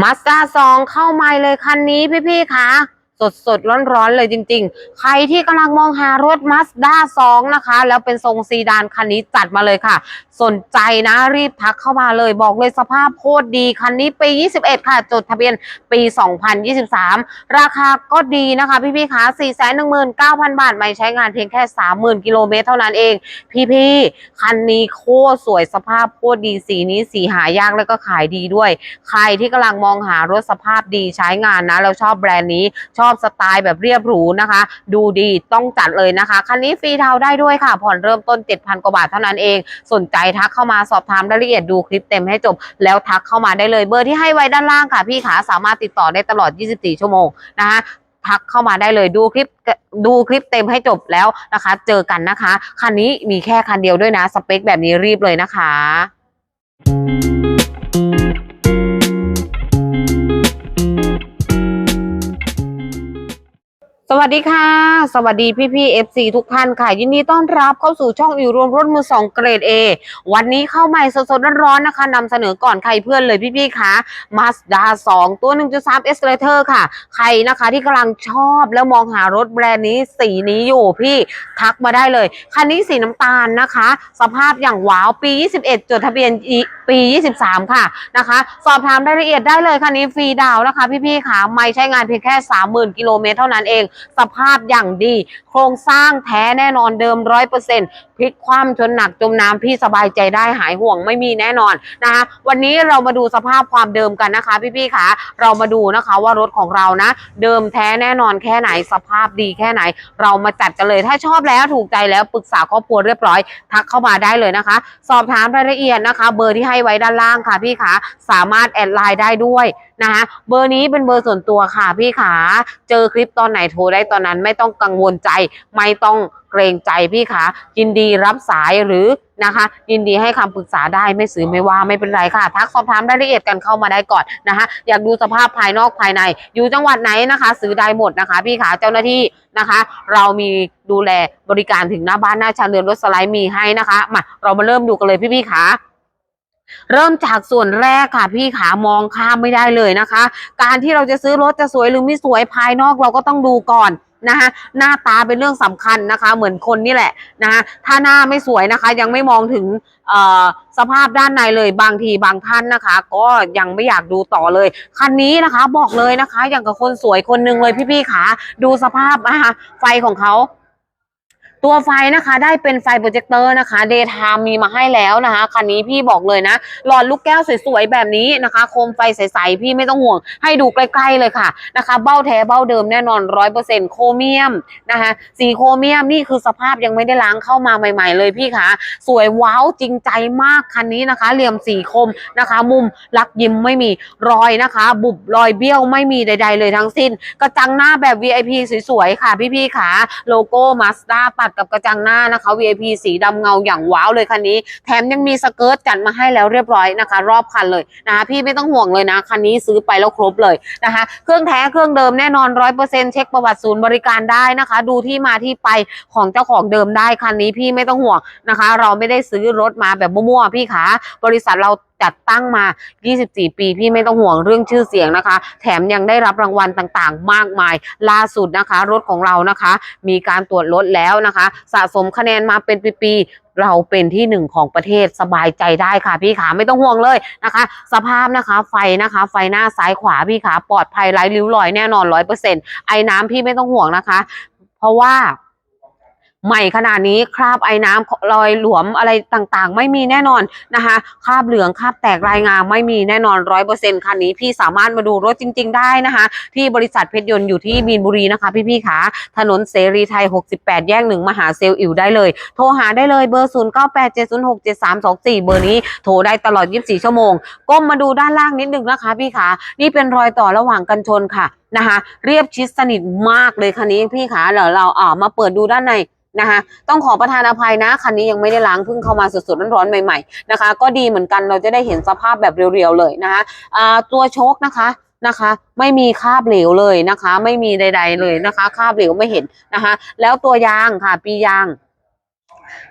มาสด้าสองเข้าใหม่เลยคันนี้พี่ๆคะ สดสดร้อนร้อนๆเลยจริง ๆ ใครที่กำลังมองหารถมาสด้าสองนะคะ แล้วเป็นทรงซีดานคันนี้จัดมาเลยค่ะ สนใจนะรีบทักเข้ามาเลยบอกเลยสภาพโคตรดี คันนี้ปี 21 ค่ะ จดทะเบียนปี 2023 ราคาก็ดีนะคะพี่ๆคะ419,000 บาท ไม่ใช้งานเพียงแค่ 30,000 กิโลเมตรเท่านั้นเอง พี่ๆ คันนี้โคตรสวยสภาพโคตรดีสีนี้สีหายากแล้วก็ขายดีด้วย ใครที่กำลังมองหารถสภาพดีใช้งานนะ แล้วชอบแบรนด์นี้ชอบอบสไตล์แบบเรียบหรูนะคะ ดูดีต้องจัดเลยนะคะคันนี้ฟรีเทาได้ด้วยค่ะ ผ่อนเริ่มต้น 7,000 กว่าบาทเท่านั้นเอง สนใจทักเข้ามาสอบถามรายละเอียดดูคลิปเต็มให้จบ แล้วทักเข้ามาได้เลยเบอร์ที่ให้ไว้ด้านล่างค่ะ พี่ขาสามารถติดต่อได้ตลอด 24 ชั่วโมงนะคะทักเข้ามาได้เลยดูคลิปดูคลิปเต็มให้จบแล้วนะคะ เจอกันนะคะ คันนี้มีแค่คันเดียวด้วยนะ สเปคแบบนี้รีบเลยนะคะ สวัสดีค่ะ สวัสดีพี่พี่ๆ FC ทุกท่านค่ะ ยินดีต้อนรับเข้าสู่ช่องอยู่รวมรถมือสองเกรด A วันนี้เข้าใหม่สดๆร้อนๆนะคะนำเสนอก่อนใครเพื่อนเลยพี่พี่คะ Mazda 2 ตัว 1.3 S l a t e r ค่ะ ใครนะคะที่กำลังชอบแล้วมองหารถแบรนด์นี้สีนี้อยู่พี่ทักมาได้เลย คันนี้สีน้ำตาลนะคะ สภาพอย่างว้าวปี 21 จดทะเบียนปี 23 ค่ะนะคะ สอบถามรายละเอียดได้เลยคันนี้ฟรีดาวน์นะคะ พี่ๆค่ะไม่ใช้งานเพียงแค่ 30,000 กิโลเมตรเท่านั้นเองสภาพอย่างดี โครงสร้างแท้แน่นอนเดิมร้อยเปอร์เซ็นต์พลิกคว่ำชนหนักจมน้ำพี่สบายใจได้หายห่วงไม่มีแน่นอนนะคะวันนี้เรามาดูสภาพความเดิมกันนะคะ พี่ๆค่ะเรามาดูนะคะว่ารถของเรานะ เดิมแท้แน่นอนแค่ไหนสภาพดีแค่ไหน เรามาจัดกันเลยถ้าชอบแล้วถูกใจแล้วปรึกษาครอบครัวเรียบร้อย ทักเข้ามาได้เลยนะคะ สอบถามรายละเอียดนะคะ เบอร์ที่ให้ไว้ด้านล่างค่ะพี่ขาสามารถแอดไลน์ได้ด้วยนะคะเบอร์นี้เป็นเบอร์ส่วนตัวค่ะพี่ขาเจอคลิปตอนไหนโทรได้ตอนนั้นไม่ต้องกังวลใจ ไม่ต้องเกรงใจพี่ขายินดีรับสายหรือนะคะ ยินดีให้คำปรึกษาได้ไม่ซื้อไม่ว่าไม่เป็นไรค่ะ ทักสอบถามรายละเอียดกันเข้ามาได้ก่อนนะคะ อยากดูสภาพภายนอกภายใน อยู่จังหวัดไหนนะคะ ซื้อได้หมดนะคะ พี่ขาเจ้าหน้าที่นะคะ เรามีดูแลบริการถึงหน้าบ้านหน้าชานเรือนรถสไลด์มีให้นะคะมาเรามาเริ่มดูกันเลยพี่ๆขา เริ่มจากส่วนแรกค่ะ พี่ขามองข้ามไม่ได้เลยนะคะ การที่เราจะซื้อรถจะสวยหรือไม่สวยภายนอกเราก็ต้องดูก่อนนะคะหน้าตาเป็นเรื่องสำคัญนะคะ เหมือนคนนี่แหละนะคะถ้าหน้าไม่สวยนะคะ ยังไม่มองถึงเอ่อสภาพด้านในเลยบางทีบางท่านนะคะ ก็ยังไม่อยากดูต่อเลยคันนี้นะคะบอกเลยนะคะ อย่างกับคนสวยคนหนึ่งเลยพี่ๆขาดูสภาพนะคะไฟของเขา ตัวไฟนะคะได้เป็นไฟโปรเจคเตอร์นะคะเดย์ไทม์มีมาให้แล้วนะคะคันนี้พี่บอกเลยนะหลอดลูกแก้วสวยๆแบบนี้นะคะ โคมไฟใสๆพี่ไม่ต้องห่วง ให้ดูใกล้ๆเลยค่ะนะคะ เบ้าแท้เบ้าเดิมแน่นอนร้อยเปอร์เซ็นต์โครเมียมนะคะสีโครเมียมนี่คือสภาพยังไม่ได้ล้างเข้ามาใหม่ ๆ เลยพี่คะสวยว้าวจริงใจมากคันนี้นะคะ เหลี่ยมสีคมนะคะ มุมลักยิ้มไม่มีรอยนะคะ บุบรอยเบี้ยวไม่มีใด ๆ เลยทั้งสิ้น กระจังหน้าแบบ VIP สวยๆค่ะพี่ๆค่ะโลโก้มาสด้าตัดกับกระจังหน้านะคะ VIP สีดำเงาอย่างว้าวเลยคันนี้ แถมยังมีสเกิร์ตจัดมาให้แล้วเรียบร้อยนะคะ รอบคันเลยนะคะพี่ไม่ต้องห่วงเลยนะคันนี้ซื้อไปแล้วครบเลยนะคะ เครื่องแท้เครื่องเดิมแน่นอนร้อยเปอร์เซ็นต์เช็คประวัติศูนย์บริการได้นะคะ ดูที่มาที่ไปของเจ้าของเดิมได้คันนี้พี่ไม่ต้องห่วงนะคะ เราไม่ได้ซื้อรถมาแบบมั่วๆพี่ขาบริษัทเรา จัดตั้งมา 24 ปีพี่ไม่ต้องห่วงเรื่องชื่อเสียงนะคะ แถมยังได้รับรางวัลต่างๆ มากมาย ล่าสุดนะคะ รถของเรานะคะ มีการตรวจรถแล้วนะคะ สะสมคะแนนมาเป็นปีๆเราเป็นที่หนึ่งของประเทศสบายใจได้ค่ะพี่ขาไม่ต้องห่วงเลยนะคะ สภาพนะคะไฟนะคะ ไฟหน้าซ้ายขวาพี่ขาปลอดภัยไร้ริ้วรอยแน่นอนร้อยเปอร์เซ็นต์ไอ้น้ำพี่ไม่ต้องห่วงนะคะ เพราะว่า ใหม่ขนาดนี้คราบไอ้น้ำรอยหลวมอะไรต่างๆ ไม่มีแน่นอนนะคะคราบเหลืองคราบแตกรายงามไม่มีแน่นอนร้อยเปอร์เซ็นต์คันนี้พี่สามารถมาดูรถจริง ๆ ได้นะคะ ที่บริษัทเพชรยนต์อยู่ที่มีนบุรีนะคะพี่ๆขาถนนเสรีไทย 68 แยกหนึ่งมหาเซลล์อิวได้เลย โทรหาได้เลยเบอร์ 0 9 8 7 0 6 7 3 2 4 เบอร์นี้โทรได้ตลอด 24 ชั่วโมง ก้มมาดูด้านล่างนิดนึงนะคะพี่ขานี่เป็นรอยต่อระหว่างกันชนค่ะนะคะ เรียบชิดสนิทมากเลยคันนี้พี่ขาเดี๋ยวเราเอ่ามาเปิดดูด้านในนะคะต้องขอประทานอภัยนะคันนี้ยังไม่ได้ล้างเพิ่งเข้ามาสดๆร้อนๆใหม่ๆนะคะ ก็ดีเหมือนกันเราจะได้เห็นสภาพแบบเรียวๆเลยนะคะอ่าตัวโชคนะคะนะคะ ไม่มีคราบเหลวเลยนะคะ ไม่มีใด ๆเลยนะคะคราบเหลวไม่เห็นนะคะ แล้วตัวยางค่ะ ปียาง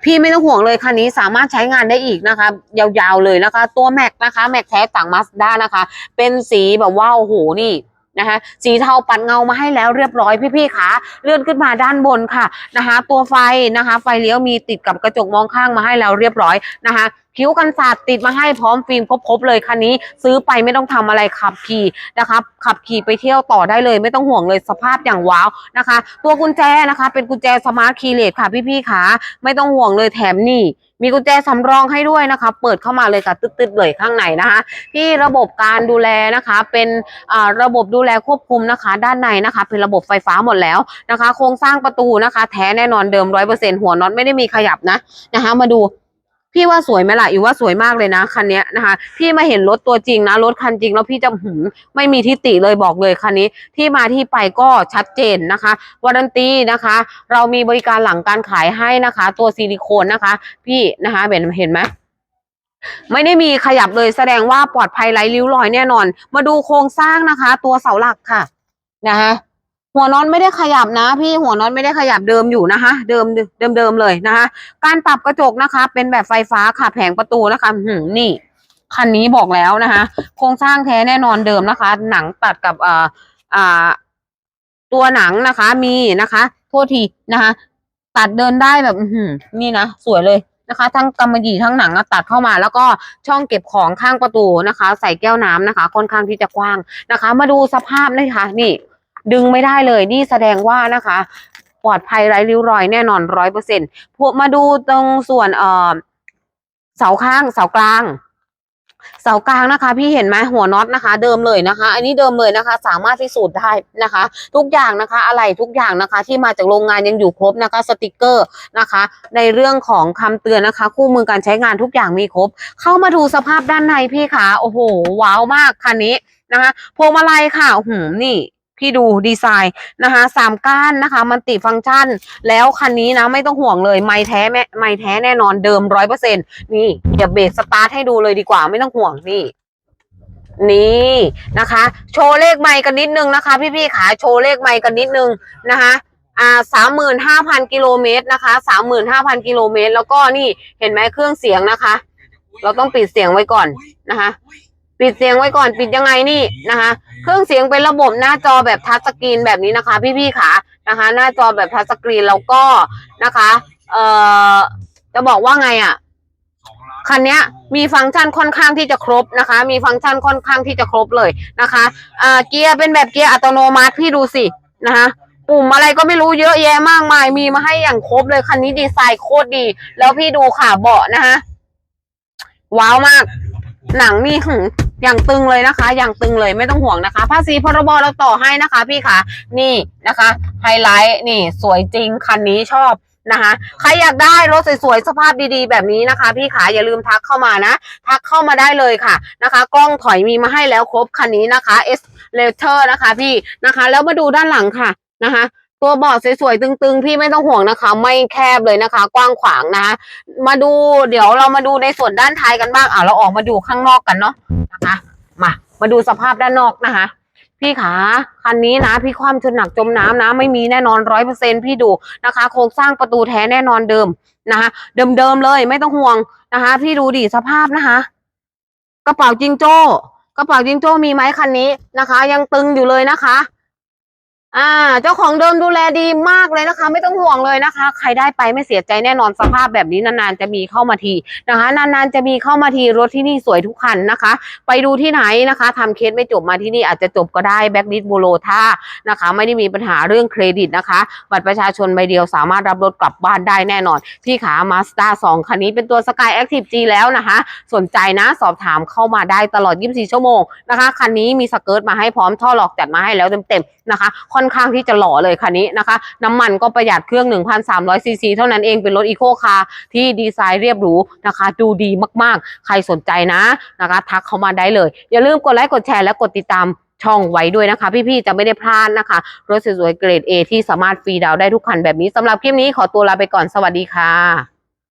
พี่ไม่ต้องห่วงเลยคันนี้สามารถใช้งานได้อีกนะคะ ยาวๆเลยนะคะ ตัวแม็กนะคะแม็กแท้จากมาสด้านะคะ เป็นสีแบบว่าโอ้โหนี่ นะคะสีเทาปัดเงามาให้แล้วเรียบร้อยพี่ๆคะเลื่อนขึ้นมาด้านบนค่ะนะคะ ตัวไฟนะคะ ไฟเลี้ยวมีติดกับกระจกมองข้างมาให้แล้วเรียบร้อยนะคะ คิ้วกันศาสตร์ติดมาให้พร้อมฟิล์มครบๆเลยคันนี้ ซื้อไปไม่ต้องทำอะไรขับขี่นะคะขับขี่ไปเที่ยวต่อได้เลยไม่ต้องห่วงเลยสภาพอย่างว้าวนะคะ ตัวกุญแจนะคะ เป็นกุญแจสมาร์ทคีย์เลสค่ะพี่ๆขาไม่ต้องห่วงเลยแถมนี่มีกุญแจสำรองให้ด้วยนะคะ เปิดเข้ามาเลยค่ะตึ๊ดๆเลยข้างในนะคะที่ระบบการดูแลนะคะ เป็นระบบดูแลควบคุมนะคะ ด้านในนะคะ เป็นระบบไฟฟ้าหมดแล้วนะคะ โครงสร้างประตูนะคะ แท้แน่นอนเดิมร้อยเปอร์เซ็นหัวน็อตไม่ได้มีขยับนะนะคะ มาดู พี่ว่าสวยไหมล่ะอยู่ว่าสวยมากเลยนะคันนี้นะคะ พี่มาเห็นรถตัวจริงนะรถคันจริงแล้วพี่จะหืมไม่มีทิฏฐิเลยบอกเลยคันนี้ที่มาที่ไปก็ชัดเจนนะคะวารันตีนะคะ เรามีบริการหลังการขายให้นะคะ ตัวซิลิโคนนะคะ พี่นะคะเห็นเห็นไหมไม่ได้มีขยับเลยแสดงว่าปลอดภัยไร้ริ้วรอยแน่นอน มาดูโครงสร้างนะคะ ตัวเสาหลักค่ะนะคะ หัวน็อตไม่ได้ขยับนะ พี่หัวน็อตไม่ได้ขยับเดิมอยู่นะคะ เดิมเดิมเดิมเลยนะคะ การปรับกระจกนะคะ เป็นแบบไฟฟ้าค่ะแผงประตูนะคะหืมนี่คันนี้บอกแล้วนะคะ โครงสร้างแท้แน่นอนเดิมนะคะ หนังตัดกับอ่าอ่าตัวหนังนะคะมีนะคะโทษทีนะคะ ตัดเดินได้แบบอื้อหือนี่นะสวยเลยนะคะ ทั้งกำมะหยี่ทั้งหนังตัดเข้ามา แล้วก็ช่องเก็บของข้างประตูนะคะ ใส่แก้วน้ำนะคะ ค่อนข้างที่จะกว้างนะคะ มาดูสภาพเลยค่ะนี่ ดึงไม่ได้เลยนี่แสดงว่านะคะ ปลอดภัยไร้ริ้วรอยแน่นอนร้อยเปอร์เซ็นต์พวกมาดูตรงส่วนเอ่อเสาข้างเสากลางเสากลางนะคะ พี่เห็นไหมหัวน็อตนะคะ เดิมเลยนะคะ อันนี้เดิมเลยนะคะ สามารถพิสูจน์ได้นะคะ ทุกอย่างนะคะ อะไรทุกอย่างนะคะ ที่มาจากโรงงานยังอยู่ครบนะคะ สติกเกอร์นะคะ ในเรื่องของคำเตือนนะคะ คู่มือการใช้งานทุกอย่างมีครบ เข้ามาดูสภาพด้านในพี่ขาโอ้โห ว้าวมากคันนี้นะคะพวงมาลัยค่ะโอ้โหืมนี่ พี่ดูดีไซน์นะคะสามก้านนะคะ มันติฟังก์ชัน แล้วคันนี้นะไม่ต้องห่วงเลยไม่แท้แม่ไม่แท้แน่นอนเดิมร้อยเปอร์เซ็นนี่เดี๋ยวเบรกสตาร์ทให้ดูเลยดีกว่าไม่ต้องห่วงนี่นี่นะคะ โชว์เลขไมค์กันนิดนึงนะคะ พี่ๆขาโชว์เลขไมค์กันนิดนึงนะคะอ่าสามหมื่นห้าพันกิโลเมตรนะคะสามหมื่นห้าพันกิโลเมตร แล้วก็นี่เห็นไหมเครื่องเสียงนะคะ เราต้องปิดเสียงไว้ก่อนนะคะ ปิดเสียงไว้ก่อนปิดยังไงนี่นะคะ เครื่องเสียงเป็นระบบหน้าจอแบบทัชสกรีนแบบนี้นะคะ พี่ๆขานะคะ หน้าจอแบบทัชสกรีนแล้วก็นะคะเอ่อจะบอกว่าไงอะคันนี้มีฟังก์ชันค่อนข้างที่จะครบนะคะ มีฟังก์ชันค่อนข้างที่จะครบเลยนะคะอ่าเกียร์เป็นแบบเกียร์อัตโนมัติพี่ดูสินะคะปุ่มอะไรก็ไม่รู้เยอะแยะมากมาย มีมาให้อย่างครบเลยคันนี้ดีไซน์โคตรดี แล้วพี่ดูค่ะเบาะนะคะว้าวมาก หนังนี่หึง อย่างตึงเลยนะคะ อย่างตึงเลยไม่ต้องห่วงนะคะ ภาษีพรบเราต่อให้นะคะ พี่คะนี่นะคะ ไฮไลท์นี่สวยจริงคันนี้ชอบนะคะใครอยากได้รถสวยๆสภาพดีๆ แบบนี้นะคะ พี่ขาอย่าลืมทักเข้ามานะ ทักเข้ามาได้เลยค่ะนะคะ กล้องถอยมีมาให้แล้วครบคันนี้นะคะ S l a t e r นะคะพี่นะคะ แล้วมาดูด้านหลังค่ะนะคะ ตัวเบาะสวยๆตึงๆ พี่ไม่ต้องห่วงนะคะ ไม่แคบเลยนะคะ กว้างขวางนะคะ มาดูเดี๋ยวเรามาดูในส่วนด้านท้ายกันบ้างอะเราออกมาดูข้างนอกกันเนาะ มา มาดูสภาพด้านนอกนะคะ พี่ขาคันนี้นะ พี่ความชนหนักจมน้ำนะ ไม่มีแน่นอนร้อยเปอร์เซ็นพี่ดูนะคะ โครงสร้างประตูแท้แน่นอนเดิมนะคะเดิมๆเลยไม่ต้องห่วงนะคะ พี่ดูดิสภาพนะคะ กระเป๋าจิงโจ้กระเป๋าจิงโจ้มีไหมคันนี้นะคะ ยังตึงอยู่เลยนะคะ อ่า เจ้าของเดิมดูแลดีมากเลยนะคะ ไม่ต้องห่วงเลยนะคะ ใครได้ไปไม่เสียใจแน่นอนสภาพแบบนี้นานๆจะมีเข้ามาทีนะคะ นานๆจะมีเข้ามาทีรถที่นี่สวยทุกคันนะคะ ไปดูที่ไหนนะคะทำเคสไม่จบมาที่นี่อาจจะจบก็ได้แบ็กลิสบูโรท่านะคะ ไม่ได้มีปัญหาเรื่องเครดิตนะคะ บัตรประชาชนใบเดียวสามารถรับรถกลับบ้านได้แน่นอน พี่ขามาส d a 2คันนี้เป็นตัว Sky Active G แล้วนะคะ สนใจนะสอบถามเข้ามาได้ตลอด 24 ชั่วโมงนะคะคันนี้มีสเกิร์ตมาให้พร้อมท่อหลอกจัดมาให้แล้วเต็มๆนะคะค่อนอนข้างที่จะหล่อเลยคันนี้นะคะ น้ำมันก็ประหยัดเครื่อง 1,300ซีซีเท่านั้นเองเป็นรถอีโคคาร์ที่ดีไซน์เรียบหรูนะคะ ดูดีมากๆ ใครสนใจนะนะคะ ทักเข้ามาได้เลย อย่าลืมกดไลค์กดแชร์และกดติดตามช่องไว้ด้วยนะคะ พี่ๆจะไม่ได้พลาดนะคะ รถสวยๆเกรด A ที่สามารถฟรีดาวน์ได้ทุกคันแบบนี้สำหรับคลิปนี้ขอตัวลาไปก่อนสวัสดีค่ะ